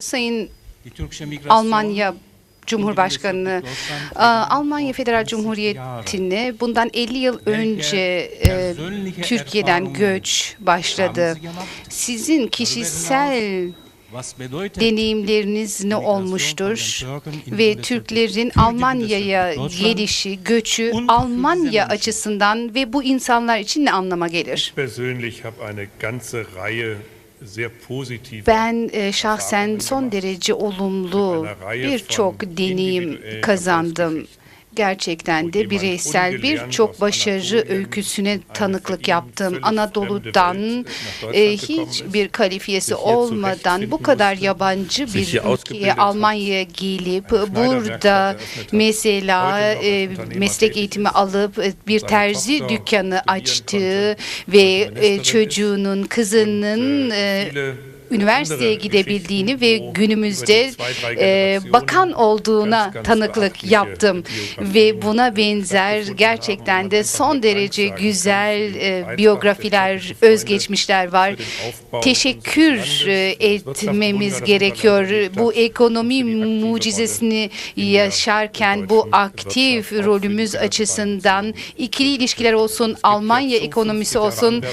Sayın Almanya Cumhurbaşkanı Almanya Federal Cumhuriyeti'ne bundan 50 yıl önce e, Türkiye'den göç başladı. Sizin kişisel deneyimleriniz ne olmuştur ve Türklerin Almanya'ya gelişi, göçü Almanya açısından ve bu insanlar için ne anlama gelir? Ben e, şahsen son derece olumlu birçok deneyim kazandım. Gerçekten de bireysel birçok başarı öyküsüne tanıklık yaptım. Anadolu'dan e, hiçbir kalifiyesi olmadan bu kadar yabancı bir ülkeye Almanya'ya gelip burada mesela e, meslek eğitimi alıp e, bir terzi dükkanı açtığı ve e, çocuğunun kızının e, üniversiteye gidebildiğini ve günümüzde e, bakan olduğuna tanıklık yaptım ve buna benzer gerçekten de son derece güzel e, biyografiler, özgeçmişler var. Teşekkür etmemiz gerekiyor. Bu ekonomi mucizesini yaşarken bu aktif rolümüz açısından ikili ilişkiler olsun, Almanya ekonomisi olsun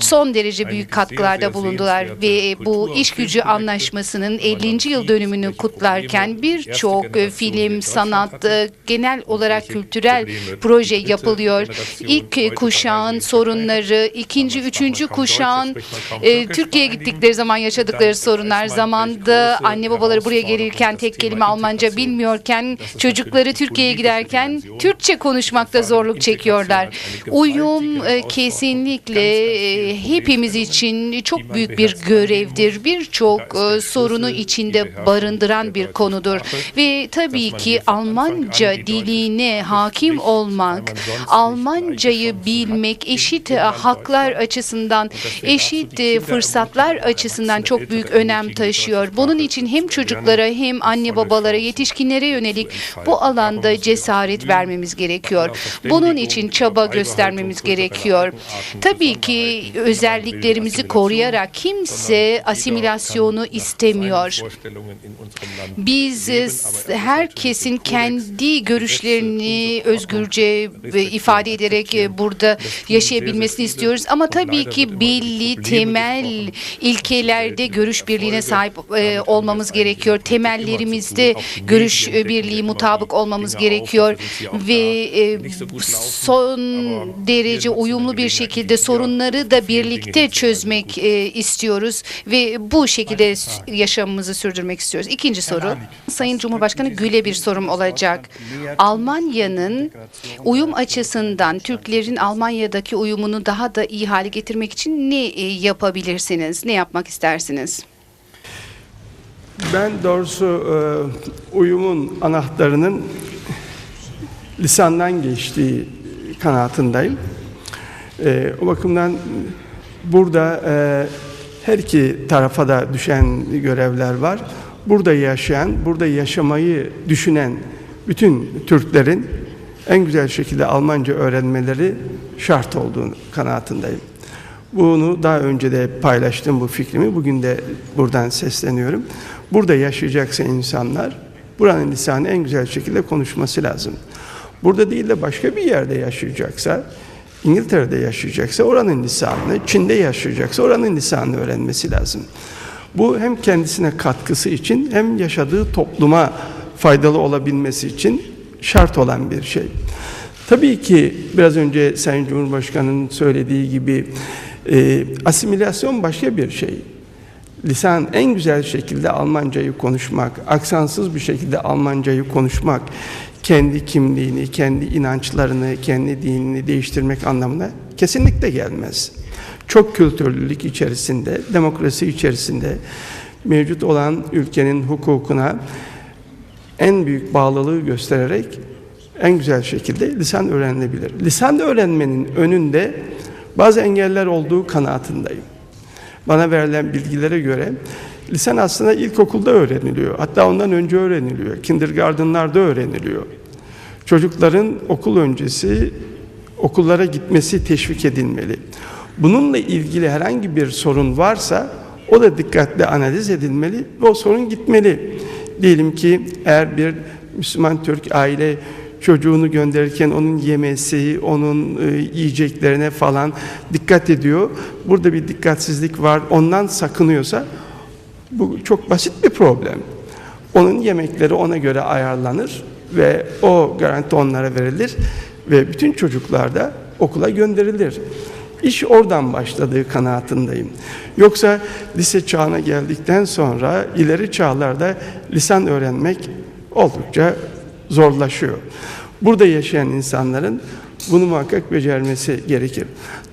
son derece büyük katkılarda bulundular ve bu iş gücü anlaşmasının 50. yıl dönümünü kutlarken birçok e, film, sanat, e, genel olarak kültürel proje yapılıyor. İlk kuşağın sorunları, ikinci, üçüncü kuşağın e, Türkiye'ye gittikleri zaman yaşadıkları sorunlar, zamanda anne babaları buraya gelirken tek kelime Almanca bilmiyorken, çocukları Türkiye'ye giderken Türkçe konuşmakta zorluk çekiyorlar. Uyum e, kesinlikle e, hepimiz için çok büyük bir görevdir. Birçok e, sorunu içinde barındıran bir konudur. Ve tabii ki Almanca diline hakim olmak, Almancayı bilmek eşit haklar açısından, eşit e, fırsatlar açısından çok büyük önem taşıyor. Bunun için hem çocuklara hem anne babalara, yetişkinlere yönelik bu alanda cesaret vermemiz gerekiyor. Bunun için çaba göstermemiz gerekiyor. Tabii ki özelliklerimizi koruyarak kimse asimilasyonu istemiyor. Biz e, s- herkesin kendi görüşlerini özgürce ifade ederek e, burada yaşayabilmesini istiyoruz. Ama tabii ki belli temel ilkelerde görüş birliğine sahip e, olmamız gerekiyor. Temellerimizde görüş birliği mutabık olmamız gerekiyor ve son derece uyumlu bir şekilde sorunları da birlikte çözmek istiyoruz ve bu şekilde yaşamımızı sürdürmek istiyoruz. İkinci soru. Sayın Cumhurbaşkanı Gül'e bir sorum olacak. Almanya'nın uyum açısından Türklerin Almanya'daki uyumunu daha da iyi hale getirmek için ne e, yapabilirsiniz? Ne yapmak istersiniz? Ben doğrusu e, uyumun anahtarının lisandan geçtiği kanaatindeyim. E, o bakımdan burada her iki tarafa da düşen görevler var. Burada yaşayan, burada yaşamayı düşünen bütün Türklerin en güzel şekilde Almanca öğrenmeleri şart olduğunu kanaatindeyim. Bunu daha önce de paylaştım bu fikrimi. Bugün de buradan sesleniyorum. Burada yaşayacaksa insanlar buranın lisanı en güzel şekilde konuşması lazım. Burada değil de başka bir yerde yaşayacaksa, İngiltere'de yaşayacaksa oranın lisanını, Çin'de yaşayacaksa oranın lisanını öğrenmesi lazım. Bu hem kendisine katkısı için hem yaşadığı topluma faydalı olabilmesi için şart olan bir şey. Tabii ki biraz önce Sayın Cumhurbaşkanı'nın söylediği gibi e, asimilasyon başka bir şey. Lisan en güzel şekilde Almancayı konuşmak, aksansız bir şekilde Almancayı konuşmak, kendi kimliğini, kendi inançlarını, kendi dinini değiştirmek anlamına kesinlikle gelmez. Çok kültürlülük içerisinde, demokrasi içerisinde mevcut olan ülkenin hukukuna en büyük bağlılığı göstererek en güzel şekilde lisan öğrenilebilir. Lisan öğrenmenin önünde bazı engeller olduğu kanaatindeyim. Bana verilen bilgilere göre lisan aslında ilkokulda öğreniliyor. Hatta ondan önce öğreniliyor. Kindergartenlarda öğreniliyor. Çocukların okul öncesi okullara gitmesi teşvik edilmeli. Bununla ilgili herhangi bir sorun varsa O da dikkatli analiz edilmeli ve o sorun gitmeli. Diyelim ki eğer bir Müslüman Türk aile çocuğunu gönderirken onun yemesi, onun e, yiyeceklerine falan dikkat ediyor. Burada bir dikkatsizlik var, ondan sakınıyorsa bu çok basit bir problem. Onun yemekleri ona göre ayarlanır ve o garanti onlara verilir ve bütün çocuklar da okula gönderilir. İş oradan başladığı kanaatindeyim. Yoksa lise çağına geldikten sonra ileri çağlarda lisan öğrenmek oldukça zorlaşıyor. Burada yaşayan insanların bunu muhakkak becermesi gerekir.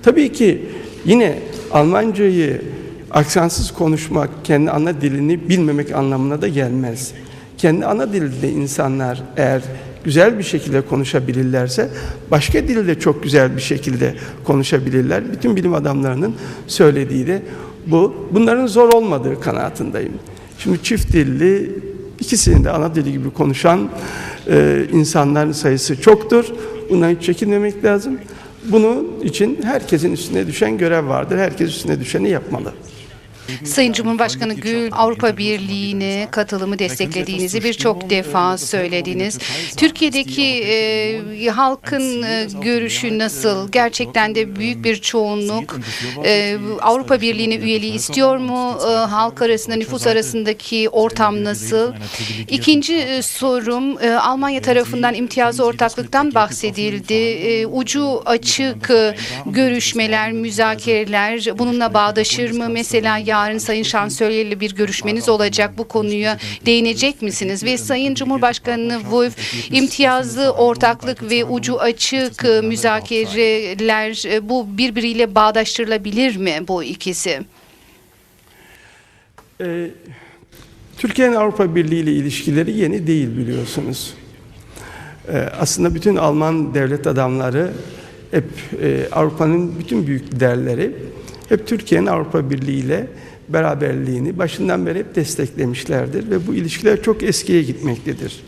Tabii ki yine Almancayı aksansız konuşmak, kendi ana dilini bilmemek anlamına da gelmez. Kendi ana dilinde insanlar eğer güzel bir şekilde konuşabilirlerse başka dilde çok güzel bir şekilde konuşabilirler. Bütün bilim adamlarının söylediği de bu. Bunların zor olmadığı kanaatindeyim. Şimdi çift dilli ikisini de ana dili gibi konuşan e, insanların sayısı çoktur. Bundan hiç çekinmemek lazım. Bunun için herkesin üstüne düşen görev vardır. Herkes üstüne düşeni yapmalı. Sayın Cumhurbaşkanı Gül, Avrupa Birliği'ne katılımı desteklediğinizi birçok defa söylediniz. Türkiye'deki e, halkın e, görüşü nasıl? Gerçekten de büyük bir çoğunluk e, Avrupa Birliği'ne üyeliği istiyor mu? E, halk arasında, nüfus arasındaki ortam nasıl? İkinci e, sorum, e, Almanya tarafından imtiyazı ortaklıktan bahsedildi. E, ucu açık e, görüşmeler, müzakereler bununla bağdaşır mı? Mesela yarın Sayın Şansölye'yle bir görüşmeniz olacak. Bu konuya değinecek misiniz? Ve Sayın Cumhurbaşkanı Wolf imtiyazlı ortaklık ve ucu açık e, müzakereler e, bu birbiriyle bağdaştırılabilir mi bu ikisi? Ee, Türkiye'nin Avrupa Birliği ile ilişkileri yeni değil biliyorsunuz. Aslında bütün Alman devlet adamları hep e, Avrupa'nın bütün büyük liderleri hep Türkiye'nin Avrupa Birliği ile beraberliğini başından beri hep desteklemişlerdir ve bu ilişkiler çok eskiye gitmektedir.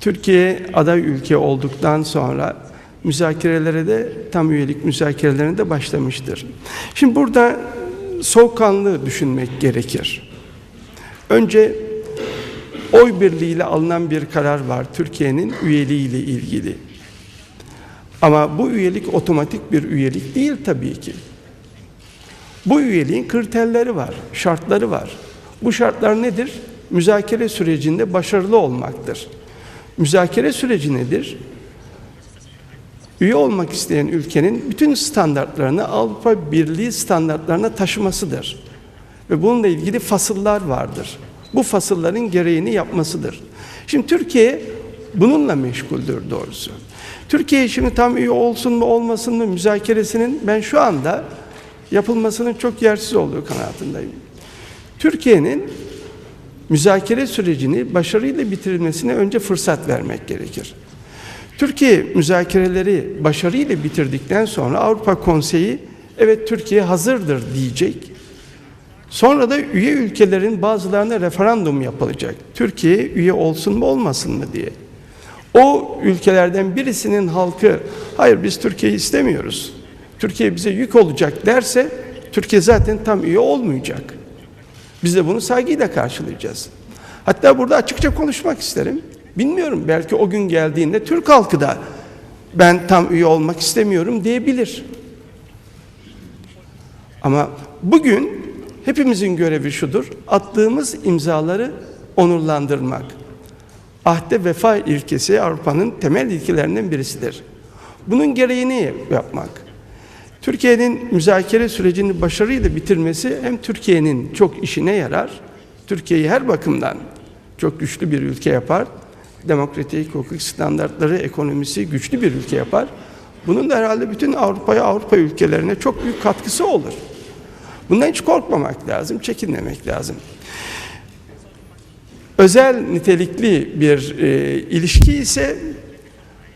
Türkiye aday ülke olduktan sonra müzakerelere de tam üyelik müzakerelerine de başlamıştır. Şimdi burada soğukkanlı düşünmek gerekir. Önce oy birliğiyle alınan bir karar var Türkiye'nin üyeliğiyle ilgili. Ama bu üyelik otomatik bir üyelik değil tabii ki. Bu üyeliğin kriterleri var, şartları var. Bu şartlar nedir? Müzakere sürecinde başarılı olmaktır. Müzakere süreci nedir? Üye olmak isteyen ülkenin bütün standartlarını Avrupa Birliği standartlarına taşımasıdır. Ve bununla ilgili fasıllar vardır. Bu fasılların gereğini yapmasıdır. Şimdi Türkiye bununla meşguldür doğrusu. Türkiye şimdi tam üye olsun mu olmasın mı müzakeresinin ben şu anda yapılmasının çok yersiz olduğu kanaatindeyim. Türkiye'nin müzakere sürecini başarıyla bitirilmesine önce fırsat vermek gerekir. Türkiye müzakereleri başarıyla bitirdikten sonra Avrupa Konseyi evet Türkiye hazırdır diyecek. Sonra da üye ülkelerin bazılarına referandum yapılacak. Türkiye üye olsun mu olmasın mı diye. O ülkelerden birisinin halkı hayır biz Türkiye'yi istemiyoruz. Türkiye bize yük olacak derse Türkiye zaten tam üye olmayacak. Biz de bunu saygıyla karşılayacağız. Hatta burada açıkça konuşmak isterim. Bilmiyorum belki o gün geldiğinde Türk halkı da ben tam üye olmak istemiyorum diyebilir. Ama bugün hepimizin görevi şudur. Attığımız imzaları onurlandırmak. Ahde vefa ilkesi Avrupa'nın temel ilkelerinden birisidir. Bunun gereğini yapmak. Türkiye'nin müzakere sürecini başarıyla bitirmesi hem Türkiye'nin çok işine yarar, Türkiye'yi her bakımdan çok güçlü bir ülke yapar, demokratik hukuk standartları, ekonomisi güçlü bir ülke yapar. Bunun da herhalde bütün Avrupa'ya, Avrupa ülkelerine çok büyük katkısı olur. Bundan hiç korkmamak lazım, çekinmemek lazım. Özel nitelikli bir e, ilişki ise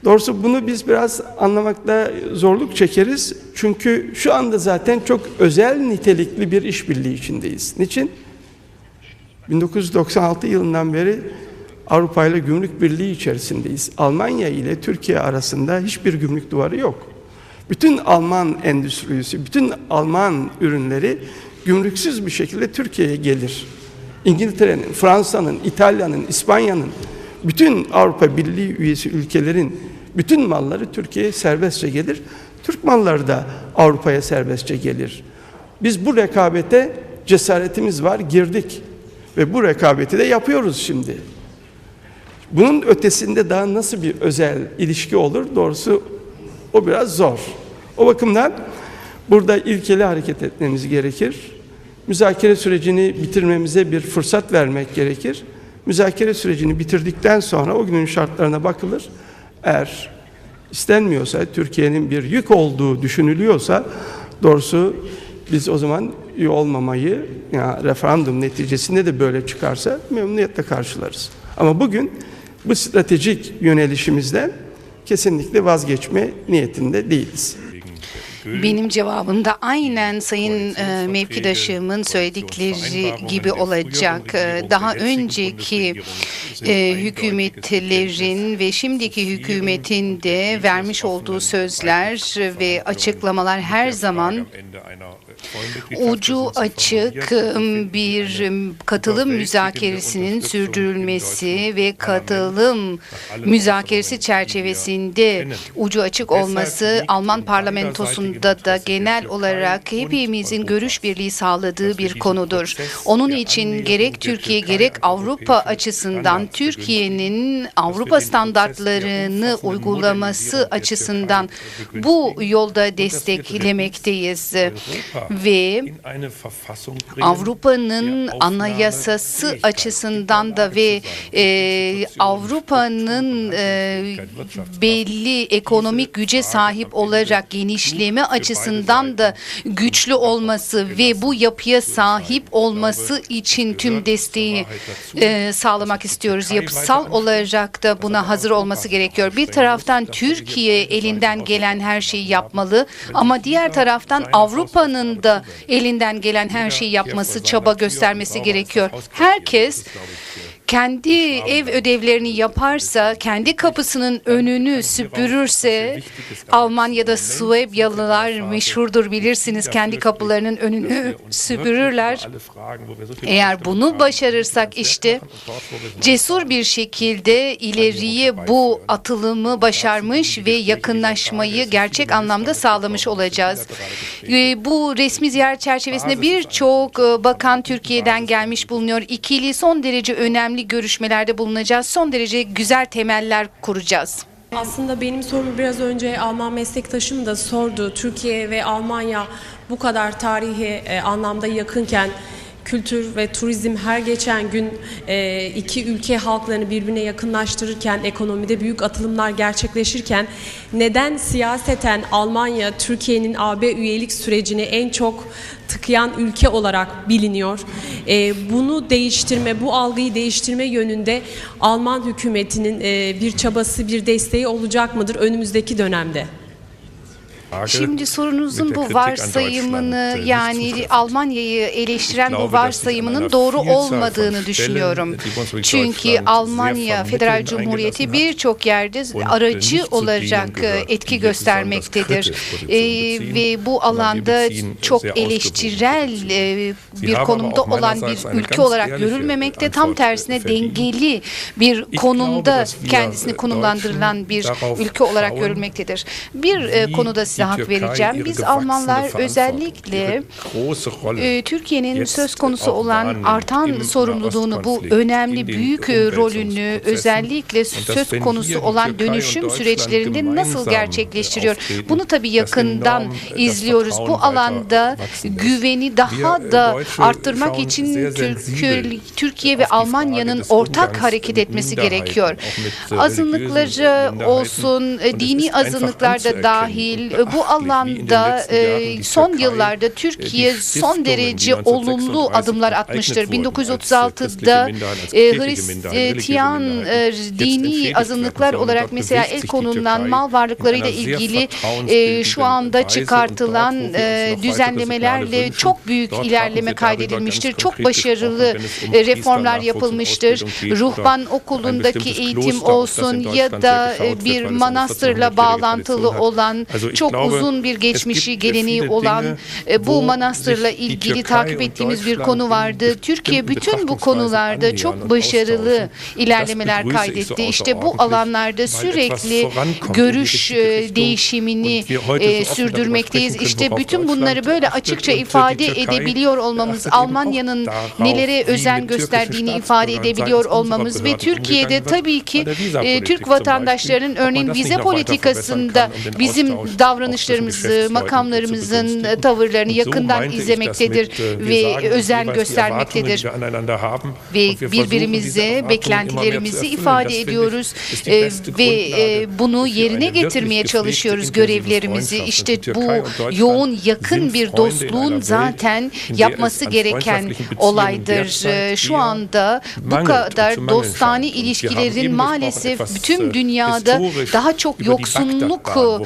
Doğrusu bunu biz biraz anlamakta zorluk çekeriz. Çünkü şu anda zaten çok özel nitelikli bir işbirliği içindeyiz. Niçin? 1996 yılından beri Avrupa ile gümrük birliği içerisindeyiz. Almanya ile Türkiye arasında hiçbir gümrük duvarı yok. Bütün Alman endüstrisi, bütün Alman ürünleri gümrüksüz bir şekilde Türkiye'ye gelir. İngiltere'nin, Fransa'nın, İtalya'nın, İspanya'nın, bütün Avrupa Birliği üyesi ülkelerin bütün malları Türkiye'ye serbestçe gelir. Türk malları da Avrupa'ya serbestçe gelir. Biz bu rekabete cesaretimiz var, girdik. Ve bu rekabeti de yapıyoruz şimdi. Bunun ötesinde daha nasıl bir özel ilişki olur? Doğrusu o biraz zor. O bakımdan burada ilkeli hareket etmemiz gerekir. Müzakere sürecini bitirmemize bir fırsat vermek gerekir. Müzakere sürecini bitirdikten sonra o günün şartlarına bakılır. Eğer istenmiyorsa, Türkiye'nin bir yük olduğu düşünülüyorsa doğrusu biz o zaman üye olmamayı yani referandum neticesinde de böyle çıkarsa memnuniyetle karşılarız. Ama bugün bu stratejik yönelişimizden kesinlikle vazgeçme niyetinde değiliz. Benim cevabım da aynen Sayın e, mevkidaşımın söyledikleri gibi olacak. E, Daha önceki e, hükümetlerin ve şimdiki hükümetin de vermiş olduğu sözler ve açıklamalar her zaman ucu açık bir ım, katılım müzakeresinin sürdürülmesi ve katılım müzakeresi çerçevesinde ucu açık olması Alman parlamentosunda da genel olarak hepimizin görüş birliği sağladığı bir konudur. Onun için gerek Türkiye gerek Avrupa açısından Türkiye'nin Avrupa standartlarını uygulaması açısından bu yolda desteklemekteyiz ve Avrupa'nın anayasası açısından da ve e, Avrupa'nın e, belli ekonomik güce sahip olarak genişleme açısından da güçlü olması ve bu yapıya sahip olması için tüm desteği e, sağlamak istiyoruz. Yapısal olarak da buna hazır olması gerekiyor. Bir taraftan Türkiye elinden gelen her şeyi yapmalı ama diğer taraftan Avrupa'nın da elinden gelen her şeyi yapması, çaba göstermesi gerekiyor. Herkes kendi ev ödevlerini yaparsa, kendi kapısının önünü süpürürse, Almanya'da Suebyalılar meşhurdur bilirsiniz, kendi kapılarının önünü süpürürler. Eğer bunu başarırsak işte cesur bir şekilde ileriye bu atılımı başarmış ve yakınlaşmayı gerçek anlamda sağlamış olacağız. Ee, Bu resmi ziyaret çerçevesinde birçok e, bakan Türkiye'den gelmiş bulunuyor. İkili son derece önemli görüşmelerde bulunacağız. Son derece güzel temeller kuracağız. Aslında benim sorumu biraz önce Alman meslektaşım da sordu. Türkiye ve Almanya bu kadar tarihi e, anlamda yakınken kültür ve turizm her geçen gün e, iki ülke halklarını birbirine yakınlaştırırken, ekonomide büyük atılımlar gerçekleşirken neden siyaseten Almanya Türkiye'nin AB üyelik sürecini en çok tıkayan ülke olarak biliniyor. E, bunu değiştirme, bu algıyı değiştirme yönünde Alman hükümetinin e, bir çabası, bir desteği olacak mıdır önümüzdeki dönemde? Şimdi sorunuzun bu varsayımını yani Almanya'yı eleştiren bu varsayımının doğru olmadığını düşünüyorum. Çünkü Almanya Federal Cumhuriyeti birçok yerde aracı olarak e, etki göstermektedir. E, ve bu alanda çok eleştirel e, bir konumda olan bir ülke olarak görülmemekte tam tersine dengeli bir konumda kendisini konumlandırılan bir ülke olarak görülmektedir. Bir e, konuda size hak vereceğim. Biz Almanlar özellikle e, Türkiye'nin söz konusu olan artan sorumluluğunu, bu önemli büyük e, rolünü özellikle söz konusu olan dönüşüm süreçlerinde nasıl gerçekleştiriyor? Bunu tabii yakından izliyoruz. Bu alanda güveni daha da arttırmak için Türkiye, Türkiye ve Almanya'nın ortak hareket etmesi gerekiyor. Azınlıkları olsun, e, dini azınlıklar da dahil bu alanda e, son yıllarda Türkiye son derece olumlu adımlar atmıştır. 1936'da e, Hristiyan e, dini azınlıklar olarak mesela el konulan mal varlıklarıyla ilgili e, şu anda çıkartılan e, düzenlemelerle çok büyük ilerleme kaydedilmiştir. Çok başarılı e, reformlar yapılmıştır. Ruhban okulundaki eğitim olsun ya da e, bir manastırla bağlantılı olan çok uzun bir geçmişi, geleneği olan e, bu manastırla ilgili takip ettiğimiz bir konu vardı. Türkiye bütün bu konularda çok başarılı ilerlemeler kaydetti. İşte bu alanlarda sürekli görüş e, değişimini e, sürdürmekteyiz. İşte bütün bunları böyle açıkça ifade edebiliyor olmamız, Almanya'nın nelere özen gösterdiğini ifade edebiliyor olmamız ve Türkiye'de tabii ki Türk vatandaşlarının örneğin vize politikasında bizim auch davranışlarımızı, makamlarımızın tavırlarını yakından izlemektedir äh, ve özen göstermektedir. ve birbirimize beklentilerimizi ifade ediyoruz e, ve e, bunu yerine getirmeye çalışıyoruz görevlerimizi. İşte bu yoğun yakın bir dostluğun zaten yapması gereken olaydır. E, Şu anda bu kadar dostane ilişkilerin maalesef bütün dünyada daha çok yoksunluk Bagdadbahn,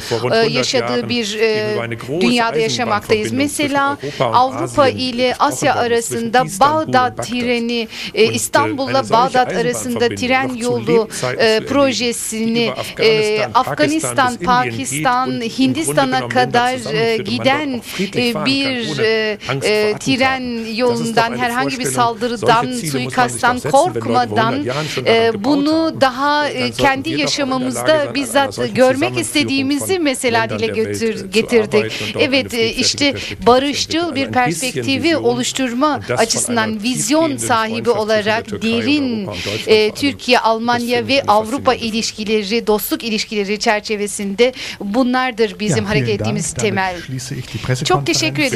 wo vor rund 100 yaşadığı bir e, dünyada yaşamaktayız. Mesela Avrupa ile Asya arasında Bağdat treni, e, İstanbul'la Bağdat arasında tren yolu e, projesini e, Afganistan, Pakistan Hindistan'a kadar e, giden e, bir e, e, tren yolundan herhangi bir saldırıdan, suikasttan korkmadan 100 Jahren schon e, bunu daha e, kendi yaşamımızda bizzat görmek istediğimizi mesela dile götür, getirdik. Evet işte barışçıl bir Vision oluşturma açısından vizyon sahibi olarak derin e. Türkiye, Almanya ve Avrupa ilişkileri, dostluk ilişkileri çerçevesinde bunlardır bizim hareket ettiğimiz temel. Çok teşekkür ederim.